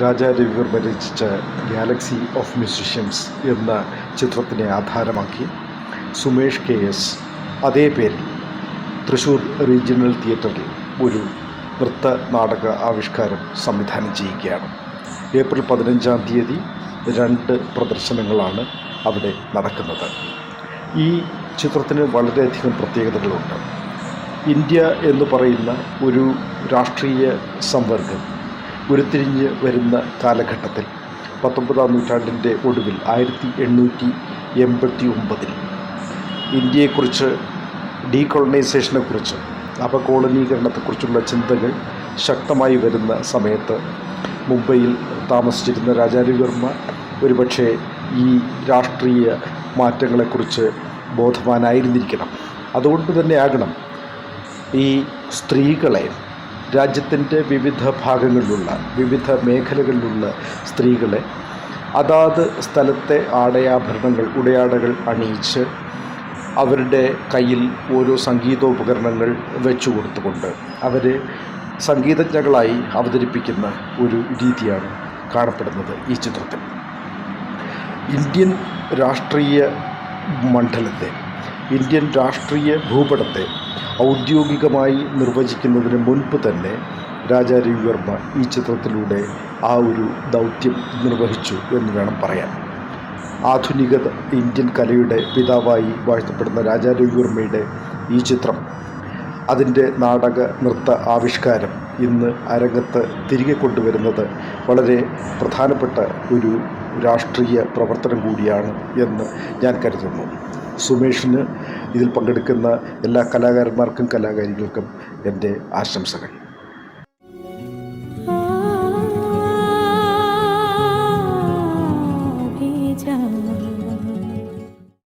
രാജാ രവിവർമ്മ രചിച്ച Galaxy of musicians എന്ന ചിത്രത്തിനെ ആധാരമാക്കി സുമേഷ് കെ എസ് അതേ പേരിൽ തൃശ്ശൂർ റീജിയണൽ തിയേറ്ററിൽ ഒരു നൃത്ത നാടക ആവിഷ്കാരം സംവിധാനം ചെയ്യുകയാണ്. ഏപ്രിൽ പതിനഞ്ചാം തീയതി രണ്ട് പ്രദർശനങ്ങളാണ് അവിടെ നടക്കുന്നത്. ഈ ചിത്രത്തിന് വളരെയധികം പ്രത്യേകതകളുണ്ട്. ഇന്ത്യ എന്ന് പറയുന്ന ഒരു രാഷ്ട്രീയ സംവർഗം ഉരുത്തിരിഞ്ഞ് വരുന്ന കാലഘട്ടത്തിൽ പത്തൊമ്പതാം നൂറ്റാണ്ടിന്റെ ഒടുവിൽ ആയിരത്തി എണ്ണൂറ്റി എൺപത്തി ഒമ്പതിൽ ഇന്ത്യയെക്കുറിച്ച് ഡീകോളനൈസേഷനെക്കുറിച്ച് അപകോളനീകരണത്തെക്കുറിച്ചുള്ള ചിന്തകൾ ശക്തമായി വരുന്ന സമയത്ത് മുംബൈയിൽ താമസിച്ചിരുന്ന രാജാരവിവർമ്മ ഒരുപക്ഷെ ഈ രാഷ്ട്രീയ മാറ്റങ്ങളെക്കുറിച്ച് ബോധവാനായിരുന്നിരിക്കണം. അതുകൊണ്ട് തന്നെ ആകണം ഈ സ്ത്രീകളെ രാജ്യത്തിന്റെ വിവിധ ഭാഗങ്ങളിലുള്ള വിവിധ മേഖലകളിലുള്ള സ്ത്രീകളെ അതാത് സ്ഥലത്തെ ആടയാഭരണങ്ങൾ ഉടയാടകൾ അണിയിച്ച് അവരുടെ കയ്യിൽ ഓരോ സംഗീതോപകരണങ്ങൾ വെച്ചു കൊടുത്തുകൊണ്ട് അവരെ സംഗീതജ്ഞകളായി അവതരിപ്പിക്കുന്ന ഒരു രീതിയാണ് കാണപ്പെടുന്നത് ഈ ചിത്രത്തിൽ. ഇന്ത്യൻ രാഷ്ട്രീയ മണ്ഡലത്തെ ഇന്ത്യൻ രാഷ്ട്രീയ ഭൂപടത്തെ ഔദ്യോഗികമായി നിർവചിക്കുന്നതിന് മുൻപ് തന്നെ രാജാ രവിവർമ്മ ഈ ചിത്രത്തിലൂടെ ആ ഒരു ദൗത്യം നിർവഹിച്ചു എന്ന് വേണം പറയാൻ. ആധുനിക ഇന്ത്യൻ കലയുടെ പിതാവായി വാഴ്ത്തപ്പെടുന്ന രാജാ രവിവർമ്മയുടെ ഈ ചിത്രം അതിന്റെ നാടക നൃത്ത ആവിഷ്കാരം ഇന്ന് അരങ്ങത്ത് തിരികെ കൊണ്ടുവരുന്നത് വളരെ പ്രധാനപ്പെട്ട ഒരു രാഷ്ട്രീയ പ്രവർത്തനം കൂടിയാണ് എന്ന് ഞാൻ കരുതുന്നു. സുമേഷിന് ഇതിൽ പങ്കെടുക്കുന്ന എല്ലാ കലാകാരന്മാർക്കും കലാകാരികൾക്കും എന്റെ ആശംസകൾ.